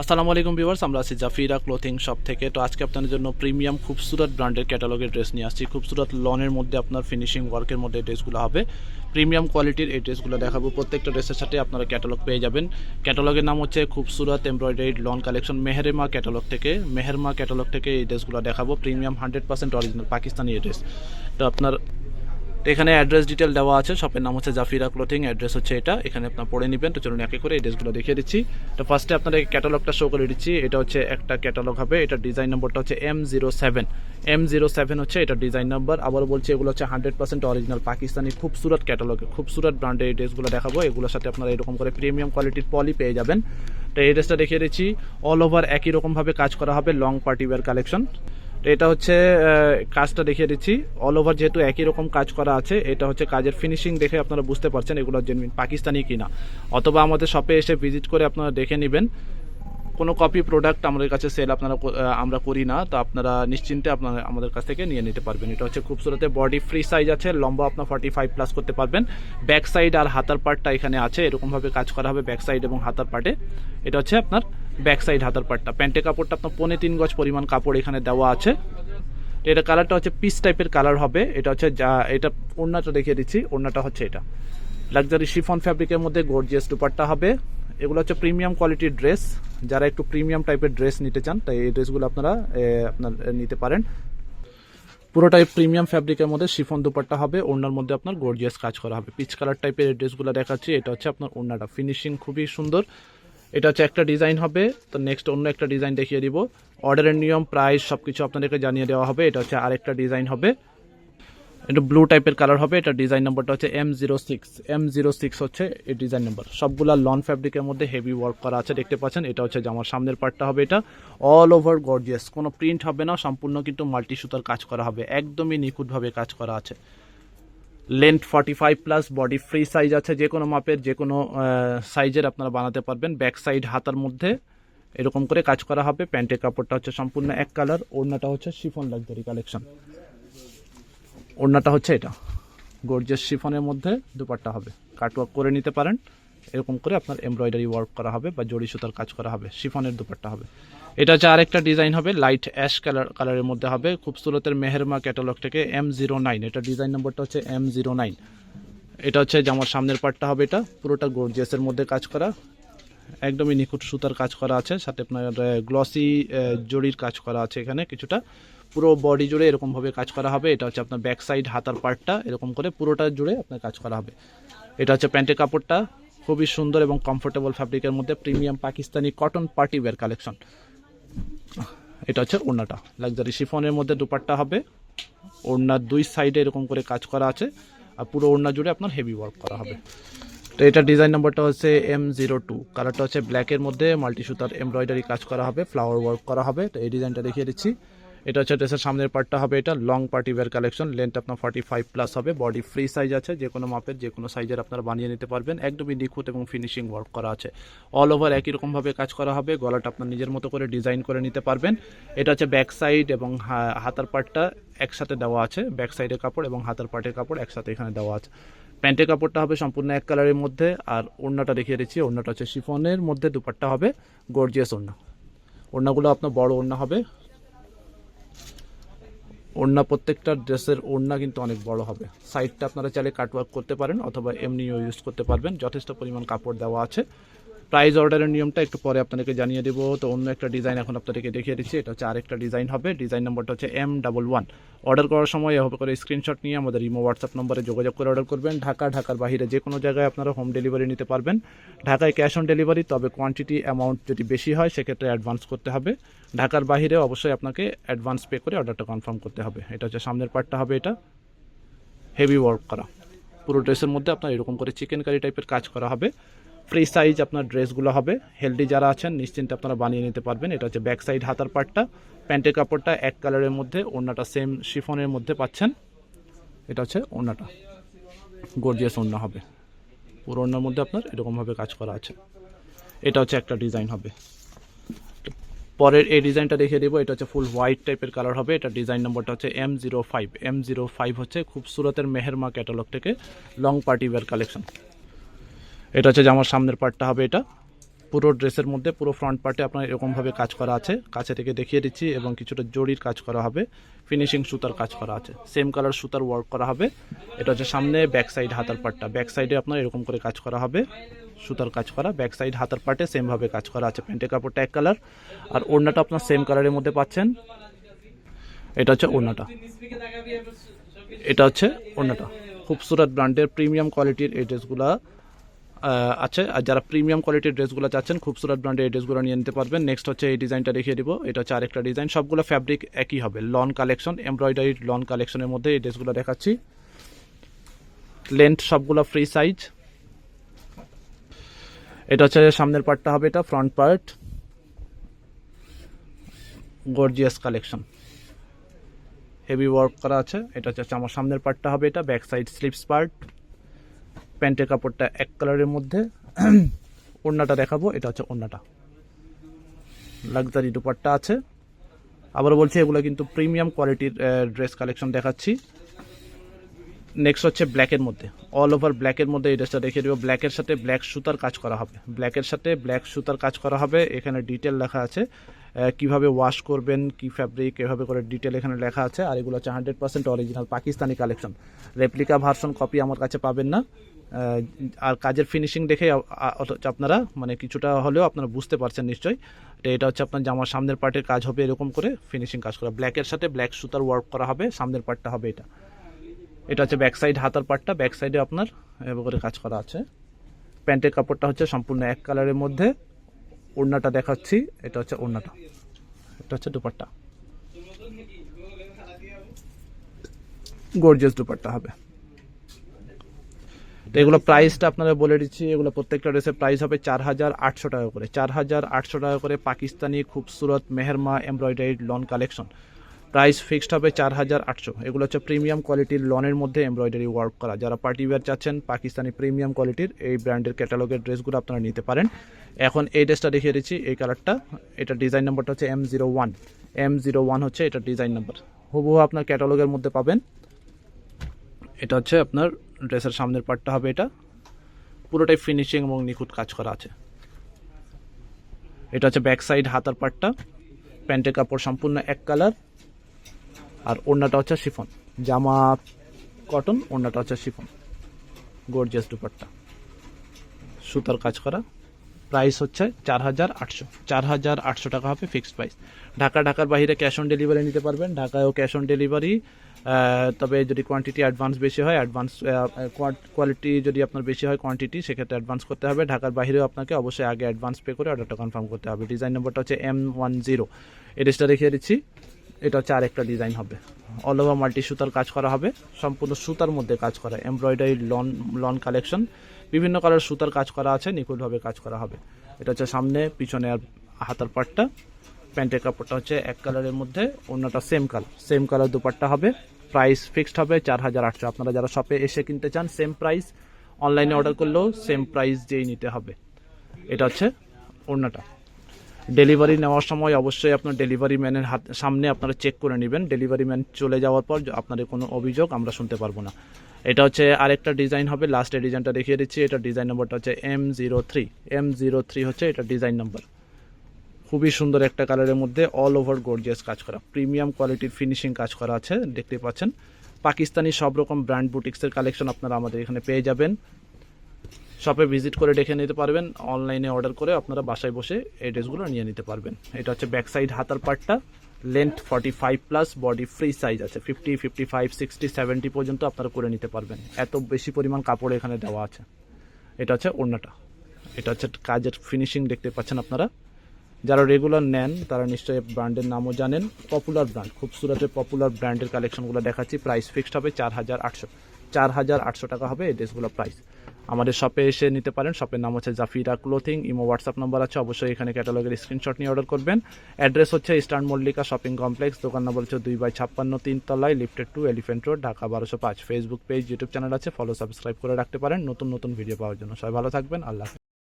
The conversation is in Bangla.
আসসালামু আলাইকুম ভিউয়ার্স, আমরা আছি জাফিরা ক্লোথিং শপ থেকে। তো আজকে আপনাদের জন্য প্রিমিয়াম খুবসুরত ব্র্যান্ডের ক্যাটালগের ড্রেস নিয়ে আসছি। খুবসুরত লনের মধ্যে আপনার ফিনিশিং ওয়ার্কের মধ্যে ড্রেসগুলো হবে। প্রিমিয়াম কোয়ালিটির এই ড্রেসগুলো দেখাবো। প্রত্যেকটা ড্রেসের সাথে আপনারা ক্যাটালগ পেয়ে যাবেন। ক্যাটালগের নাম হচ্ছে খুবসুরত embroidered lawn collection Mehrema catalogue থেকে। মেহেরমা ক্যাটালগ থেকে এই ড্রেসগুলো দেখাবো। Premium hundred percent original Pakistani এই ড্রেস। তো আপনার তো এখানে অ্যাড্রেস ডিটেল দেওয়া আছে শপের নাম হচ্ছে জাফিরা ক্লোথিং অ্যাড্রেস হচ্ছে এটা, এখানে আপনার পড়ে নেবেন। তো চলুন একে করে এই ড্রেসগুলো দেখিয়ে দিচ্ছি। তো ফার্স্টে আপনাদের ক্যাটালগটা শো করে দিচ্ছি। এটা হচ্ছে একটা ক্যাটালগ হবে, এটা ডিজাইন নম্বরটা হচ্ছে M zero seven M zero seven হচ্ছে এটা ডিজাইন নাম্বার আবার বলছি, এগুলো হচ্ছে hundred percent original Pakistani Khubsurat catalogue Khubsurat ব্র্যান্ডের এই ড্রেসগুলো দেখাবো। এগুলোর সাথে আপনারা এরকম করে প্রিমিয়াম কোয়ালিটির পলি পেয়ে যাবেন। তো এই ড্রেসটা দেখিয়ে দিচ্ছি। অল ওভার একই রকমভাবে কাজ করা হবে লং পার্টি ওয়্যার কালেকশন তো এটা হচ্ছে কাজটা দেখিয়ে দিচ্ছি। অল ওভার যেহেতু একই রকম কাজ করা আছে, এটা হচ্ছে কাজের ফিনিশিং দেখে আপনারা বুঝতে পারছেন এগুলো জেনুইন পাকিস্তানি কিনা। অথবা আমাদের শপে এসে ভিজিট করে আপনারা দেখে নেবেন। কোনো কপি প্রোডাক্ট আমাদের কাছে সেল আপনারা আমরা করি না, তো আপনারা নিশ্চিন্তে আপনারা আমাদের কাছ থেকে নিয়ে নিতে পারবেন। এটা হচ্ছে খুবসুরতে বডি ফ্রি সাইজ আছে, লম্বা আপনার ফর্টি ফাইভ প্লাস করতে পারবেন। ব্যাক সাইড আর হাতার পার্টটা এখানে আছে, এরকমভাবে কাজ করা হবে ব্যাক সাইড এবং হাতার পার্টে এটা হচ্ছে আপনার ব্যাক সাইড হাতার পার্টটা প্যান্টে কাপড়টা আপনার পৌনে তিন গজ পরিমাণ কাপড় এখানে দেওয়া আছে। এটা কালারটা হচ্ছে পিস টাইপের কালার হবে। এটা হচ্ছে যা, এটা ওড়নাটা দেখিয়ে দিচ্ছি। ওড়নাটা হচ্ছে এটা। লাক্সারি শিফন ফ্যাব্রিকের মধ্যে গর্জিয়াস দুপাট্টা হবে। এগুলো হচ্ছে প্রিমিয়াম কোয়ালিটির ড্রেস যারা একটু প্রিমিয়াম টাইপের ড্রেস নিতে চান, তাই এই ড্রেসগুলো আপনারা আপনার নিতে পারেন। পুরোটাই প্রিমিয়াম ফ্যাব্রিকের মধ্যে শিফন দুপাট্টা হবে। ওড়নার মধ্যে আপনার গর্জিয়াস কাজ করা হবে। পিচ কালার টাইপের ড্রেসগুলো দেখাচ্ছি। এটা হচ্ছে আপনার ওড়নাটা। ফিনিশিং খুবই সুন্দর। এটা হচ্ছে একটা ডিজাইন হবে, তো নেক্সট অন্য একটা ডিজাইন দেখিয়ে দিব। অর্ডারের নিয়ম প্রাইস সব কিছু আপনাদেরকে জানিয়ে দেওয়া হবে, এটা হচ্ছে আরেকটা ডিজাইন হবে। এটা ব্লু টাইপের কালার হবে, এটা ডিজাইন নাম্বারটা হচ্ছে M zero six M zero six হচ্ছে এই ডিজাইন নাম্বার সবগুলা লন ফ্যাব্রিকের মধ্যে হেভি ওয়ার্ক করা আছে, দেখতে পাচ্ছেন? এটা হচ্ছে জামার সামনের পার্টটা হবে এটা। অল ওভার গর্জিয়াস কোনো প্রিন্ট হবে না, সম্পূর্ণ কিন্তু মাল্টি সুতার কাজ করা হবে, একদমই নিখুঁতভাবে কাজ করা আছে। Length forty five plus body free size আছে যে কোনো মাপের যে কোনো সাইজের আপনারা বানাতে পারবেন। ব্যাক সাইড হাতার মধ্যে এরকম করে কাজ করা হবে। প্যান্টের কাপড়টা হচ্ছে সম্পূর্ণ এক কালার ওড়নাটা হচ্ছে শিফন লাক্সারি কালেকশন ওড়নাটা হচ্ছে এটা। গর্জিয়াস শিফনের মধ্যে দুপাট্টা হবে। কাটওয়ার্ক করে নিতে পারেন। এরকম করে আপনার এমব্রয়ডারি ওয়ার্ক করা হবে বা জড়ি সুতার কাজ করা হবে, শিফনের দুপাট্টা হবে। এটা হচ্ছে আরেকটা ডিজাইন হবে লাইট অ্যাশ কালার কালারের মধ্যে হবে, খুবসুরতের মেহেরমা ক্যাটালগ থেকে এম জিরো নাইন এটা ডিজাইন নম্বরটা হচ্ছে এম জিরো নাইন এটা হচ্ছে জামার সামনের পার্টটা হবে এটা, পুরোটা গর্জিয়াসের মধ্যে কাজ করা, একদমই নিখুঁত সুতার কাজ করা আছে, সাথে আপনার গ্লসি জড়ির কাজ করা আছে এখানে কিছুটা। পুরো বডি জুড়ে এরকমভাবে কাজ করা হবে, এটা হচ্ছে আপনার ব্যাক সাইড হাতার পার্টটা এরকম করে পুরোটা জুড়ে আপনার কাজ করা হবে। এটা হচ্ছে প্যান্টের কাপড়টা খুবই সুন্দর এবং কমফোর্টেবল ফ্যাব্রিকের মধ্যে premium Pakistani cotton party wear collection এটা হচ্ছে ওড়নাটা। লাক্সারি শিফনের মধ্যে দুপাট্টা হবে। ওড়নার দুই সাইডে এরকম করে কাজ করা আছে। আর পুরো ওড়না জুড়ে আপনার হেভি ওয়ার্ক করা হবে। তো এটা ডিজাইন নাম্বারটা হচ্ছে এম জিরো টু কালারটা হচ্ছে ব্ল্যাকের মধ্যে মাল্টি সুতার এমব্রয়ডারি কাজ করা হবে ফ্লাওয়ার ওয়ার্ক করা হবে। তো এই ডিজাইনটা দেখিয়ে দিচ্ছি। এটা হচ্ছে ড্রেসের সামনের পার্টটা হবে এটা long party wear collection length আপনার ফর্টি ফাইভ প্লাস হবে বডি ফ্রি সাইজ আছে, যে কোনো মাপের, যে কোনো সাইজের আপনারা বানিয়ে নিতে পারবেন, একদমই নিখুঁত এবং ফিনিশিং ওয়ার্ক করা আছে। অল ওভার একই রকমভাবে কাজ করা হবে, গলাটা আপনার নিজের মতো করে ডিজাইন করে নিতে পারবেন। এটা হচ্ছে ব্যাক সাইড এবং হাতার পার্টটা একসাথে দেওয়া আছে ব্যাক সাইডের কাপড় এবং হাতার পার্টের কাপড় একসাথে এখানে দেওয়া আছে। প্যান্টের কাপড়টা হবে সম্পূর্ণ এক কালারের মধ্যে, আর ওড়নাটা দেখিয়ে দিচ্ছি, ওড়নাটা হচ্ছে শিফনের মধ্যে, দুপাট্টা হবে গর্জিয়াস ওড়না। ওড়নাগুলো আপনার বড় ওড়না হবে ওড়না প্রত্যেকটা ড্রেসের ওড়না কিন্তু অনেক বড় হবে। সাইডটা আপনারা চাইলে কাটওয়ার্ক করতে পারেন অথবা এমনিও ইউজ করতে পারবেন। যথেষ্ট পরিমাণ কাপড় দেওয়া আছে। প্রাইস অর্ডারের নিয়মটা একটু পরে আপনাদেরকে জানিয়ে দেবো। তো অন্য একটা ডিজাইন এখন আপনাদেরকে দেখিয়ে দিচ্ছি। এটা হচ্ছে আরেকটা ডিজাইন হবে। ডিজাইন নম্বরটা হচ্ছে এম ডাবল ওয়ান অর্ডার করার সময় এভাবে করে স্ক্রিনশট নিয়ে আমাদের ইমো হোয়াটসঅ্যাপ নম্বরে যোগাযোগ করে অর্ডার করবেন। ঢাকা, ঢাকার বাইরে যে কোনো জায়গায় আপনারা হোম ডেলিভারি নিতে পারবেন। ঢাকায় ক্যাশ অন ডেলিভারি তবে কোয়ান্টিটি অ্যামাউন্ট যদি বেশি হয়, সেক্ষেত্রে অ্যাডভান্স করতে হবে। ঢাকার বাইরে অবশ্যই আপনাকে অ্যাডভান্স পে করে অর্ডারটা কনফার্ম করতে হবে। এটা হচ্ছে সামনের পার্টটা হবে এটা। হেভি ওয়ার্ক করা। পুরো ড্রেসের মধ্যে আপনার এরকম করে চিকেন কারি টাইপের কাজ করা হবে। ফ্রি সাইজ আপনার ড্রেসগুলো হবে। হেলদি যারা আছেন, নিশ্চিন্তে আপনারা বানিয়ে নিতে পারবেন। এটা হচ্ছে ব্যাক সাইড হাতার পার্টটা প্যান্টের কাপড়টা এক কালারের মধ্যে, ওড়নাটা সেম শিফনের মধ্যে পাচ্ছেন। এটা হচ্ছে ওড়নাটা। গর্জিয়াস ওড়না হবে। পুরো ওড়নার মধ্যে আপনার এরকমভাবে কাজ করা আছে। এটা হচ্ছে একটা ডিজাইন হবে। পরের এই ডিজাইনটা দেখিয়ে দেবো। এটা হচ্ছে ফুল হোয়াইট টাইপের কালার হবে। এটা ডিজাইন নম্বরটা হচ্ছে M zero five M zero five হচ্ছে খুবসুরতের মেহেরমা ক্যাটালগ থেকে লং পার্টি ওয়্যার কালেকশন এটা হচ্ছে জামার সামনের পার্টটা হবে এটা। পুরো ড্রেসের মধ্যে, পুরো ফ্রন্ট পার্টে আপনার এরকমভাবে কাজ করা আছে। কাছে থেকে দেখিয়ে দিচ্ছি এবং কিছুটা জরির কাজ করা হবে। ফিনিশিং সুতার কাজ করা আছে। সেম কালার সুতার ওয়ার্ক করা হবে। এটা হচ্ছে সামনে ব্যাক সাইড হাতার পার্টটা ব্যাক সাইডে আপনার এরকম করে কাজ করা হবে। সুতার কাজ করা। ব্যাক সাইড হাতার পার্টে সেমভাবে কাজ করা আছে। প্যান্টের কাপড়টা এক কালার আর ওড়নাটা আপনার সেম কালারের মধ্যে পাচ্ছেন। এটা হচ্ছে ওড়নাটা। এটা হচ্ছে ওড়নাটা। খুবসুরত ব্র্যান্ডের প্রিমিয়াম কোয়ালিটির এই ড্রেসগুলো আছে। আর যারা প্রিমিয়াম কোয়ালিটির ড্রেসগুলো চাচ্ছেন খুবসুরত ব্র্যান্ডের এই ড্রেসগুলো নিয়ে নিতে পারবেন। নেক্সট হচ্ছে এই ডিজাইনটা দেখিয়ে দিব। এটা হচ্ছে আরেকটা ডিজাইন সবগুলো ফ্যাব্রিক একই হবে। লন কালেকশন এমব্রয়ডারি লন কালেকশনের মধ্যে এই ড্রেসগুলো দেখাচ্ছি। লেন্থ সবগুলো ফ্রি সাইজ এটা হচ্ছে সামনের পার্টটা হবে এটা front part gorgeous collection heavy work করা আছে। এটা হচ্ছে আমার সামনের পার্টটা হবে এটা ব্যাক সাইড স্লিপস পার্ট প্যান্টের কাপড়টা এক কালারের মধ্যে। ওড়নাটা দেখাবো, এটা হচ্ছে ওড়নাটা। লাক্সারি দুপাট্টা আছে। আবার বলছি, এগুলো কিন্তু প্রিমিয়াম কোয়ালিটির ড্রেস কালেকশন দেখাচ্ছি। নেক্সট হচ্ছে ব্ল্যাকের মধ্যে। অল ওভার ব্ল্যাকের মধ্যে এই ড্রেসটা দেখিয়ে দেবো। ব্ল্যাকের সাথে ব্ল্যাক সুতার কাজ করা হবে। ব্ল্যাকের সাথে ব্ল্যাক সুতার কাজ করা হবে। এখানে ডিটেল লেখা আছে কীভাবে ওয়াশ করবেন, কি ফ্যাব্রিক এভাবে করে ডিটেল এখানে লেখা আছে। আর এগুলো হচ্ছে hundred percent original Pakistani collection replica version copy আমার কাছে পাবেন না। আর কাজের ফিনিশিং দেখে আপনারা মানে কিছুটা হলেও আপনারা বুঝতে পারছেন নিশ্চয়ই। তো এটা হচ্ছে আপনার জামার সামনের পার্টের কাজ হবে এরকম করে ফিনিশিং কাজ করা। ব্ল্যাকের সাথে ব্ল্যাক সুতার ওয়ার্ক করা হবে, সামনের পার্টটা হবে এটা। এটা হচ্ছে ব্যাক সাইড হাতার পার্টটা ব্যাক সাইডে আপনার এভাবে করে কাজ করা আছে। প্যান্টের কাপড়টা হচ্ছে সম্পূর্ণ এক কালারের মধ্যে। ওড়নাটা দেখাচ্ছি, এটা হচ্ছে ওড়নাটা। এটা হচ্ছে দুপাট্টা। গর্জিয়াস দুপাট্টা হবে। তো এগুলো প্রাইসটা আপনারা বলে দিচ্ছি, এগুলো প্রত্যেকটা ড্রেসের প্রাইস হবে চার হাজার আটশো টাকা করে। চার হাজার আটশো টাকা করে Pakistani Khubsurat Meherma embroidery lawn collection price fixed হবে চার হাজার আটশো। এগুলো হচ্ছে প্রিমিয়াম কোয়ালিটির লনের মধ্যে এমব্রয়ডারি ওয়ার্ক করা। যারা পার্টি ওয়্যার চাচ্ছেন, পাকিস্তানি প্রিমিয়াম কোয়ালিটির এই ব্র্যান্ডের ক্যাটালগের ড্রেসগুলো আপনারা নিতে পারেন। এখন এই ড্রেসটা দেখিয়ে দিচ্ছি, এই কালারটা এটা ডিজাইন নাম্বারটা হচ্ছে M zero one M zero one হচ্ছে এটা ডিজাইন নাম্বার হুবহু আপনার ক্যাটালগের মধ্যে পাবেন। এটা হচ্ছে আপনার ড্রেসের সামনের পার্টটা হবে এটা। পুরোটাই ফিনিশিং এবং নিখুঁত কাজ করা আছে। এটা হচ্ছে ব্যাক সাইড হাতার পার্টটা প্যান্টের কাপড় সম্পূর্ণ এক কালার আর ওড়নাটা হচ্ছে শিফন জামা কটন ওড়নাটা হচ্ছে শিফন গর্জিয়াস দুপাট্টা। সুতার কাজ করা। প্রাইস হচ্ছে চার হাজার আটশো। চার হাজার আটশো টাকা হবে ফিক্সড প্রাইস ঢাকা, ঢাকার বাইরে ক্যাশ অন ডেলিভারি নিতে পারবেন। ঢাকায়ও ক্যাশ অন ডেলিভারি তবে যদি কোয়ান্টিটি অ্যাডভান্স বেশি হয় অ্যাডভান্স কোয়ালিটি যদি আপনার বেশি হয় কোয়ান্টিটি সেক্ষেত্রে অ্যাডভান্স করতে হবে। ঢাকার বাইরেও আপনাকে অবশ্যই আগে অ্যাডভান্স পে করে অর্ডারটা কনফার্ম করতে হবে। ডিজাইন নম্বরটা হচ্ছে এম ওয়ান জিরো এড্রেসটা দেখিয়ে দিচ্ছি। এটা হচ্ছে আরেকটা ডিজাইন হবে। অল ওভার মাল্টি সুতার কাজ করা হবে। সম্পূর্ণ সুতার মধ্যে কাজ করা। এমব্রয়ডারি লন লন কালেকশন বিভিন্ন কালার সুতার কাজ করা আছে, নিখুঁতভাবে কাজ করা হবে। এটা হচ্ছে সামনে, পিছনে আর হাতার পাটটা প্যান্টের কাপড়টা হচ্ছে এক কালারের মধ্যে, অন্যটা same colour same colour dupatta হবে। প্রাইস ফিক্সড হবে চার হাজার আটশো। আপনারা যারা শপে এসে কিনতে চান সেম প্রাইস অনলাইনে অর্ডার করলেও সেম প্রাইস যেই নিতে হবে। এটা হচ্ছে ওড়নাটা। ডেলিভারি নেওয়ার সময় অবশ্যই আপনার ডেলিভারি ম্যানের হাত, সামনে আপনারা চেক করে নেবেন। ডেলিভারি ম্যান চলে যাওয়ার পর আপনাদের কোনো অভিযোগ আমরা শুনতে পারব না। এটা হচ্ছে আরেকটা ডিজাইন হবে লাস্টের ডিজাইনটা দেখিয়ে দিচ্ছি। এটা ডিজাইন নম্বরটা হচ্ছে M zero three M zero three হচ্ছে এটা ডিজাইন নাম্বার খুবই সুন্দর একটা কালারের মধ্যে অল ওভার গর্জিয়াস কাজ করা। প্রিমিয়াম কোয়ালিটির ফিনিশিং কাজ করা আছে, দেখতে পাচ্ছেন। পাকিস্তানি সব রকম ব্র্যান্ড বুটিক্সের কালেকশন আপনারা আমাদের এখানে পেয়ে যাবেন। শপে ভিজিট করে দেখে নিতে পারবেন অনলাইনে অর্ডার করে আপনারা বাসায় বসে এই ড্রেসগুলো নিয়ে নিতে পারবেন। এটা হচ্ছে ব্যাক সাইড হাতার পার্টটা length forty five plus body free size আছে। Fifty fifty five sixty seventy পর্যন্ত আপনারা করে নিতে পারবেন। এত বেশি পরিমাণ কাপড় এখানে দেওয়া আছে। এটা হচ্ছে ওড়নাটা। এটা হচ্ছে কাজের ফিনিশিং দেখতে পাচ্ছেন আপনারা। যারা রেগুলার নেন, তারা নিশ্চয়ই ব্র্যান্ডের নামও জানেন। পপুলার ব্র্যান্ড খুব সুরাটের পপুলার ব্র্যান্ডের কালেকশনগুলো দেখাচ্ছি। প্রাইস ফিক্সড হবে চার হাজার আটশো। চার হাজার আটশো টাকা হবে এই ড্রেসগুলো প্রাইস আমাদের শপে এসে নিতে পারেন। শপের নাম হচ্ছে Zafira clothing imo WhatsApp number আছে, অবশ্যই এখানে ক্যাটালগের স্ক্রিনশট নিয়ে অর্ডার করবেন। অ্যাড্রেস হচ্ছে ইস্টার্ন মল্লিকা শপিং কমপ্লেক্স দোকান নাম্বার হচ্ছে দুই বাই ছাপ্পান্ন তিনতলায় lifted to elephant road Dhaka বারোশো পাঁচ। ফেসবুক পেজ ইউটিউব চ্যানেল আছে। ফলো সাবস্ক্রাইব করে রাখতে পারেন। নতুন নতুন ভিডিও পাওয়ার জন্য। সবাই ভালো থাকবেন। আল্লাহ।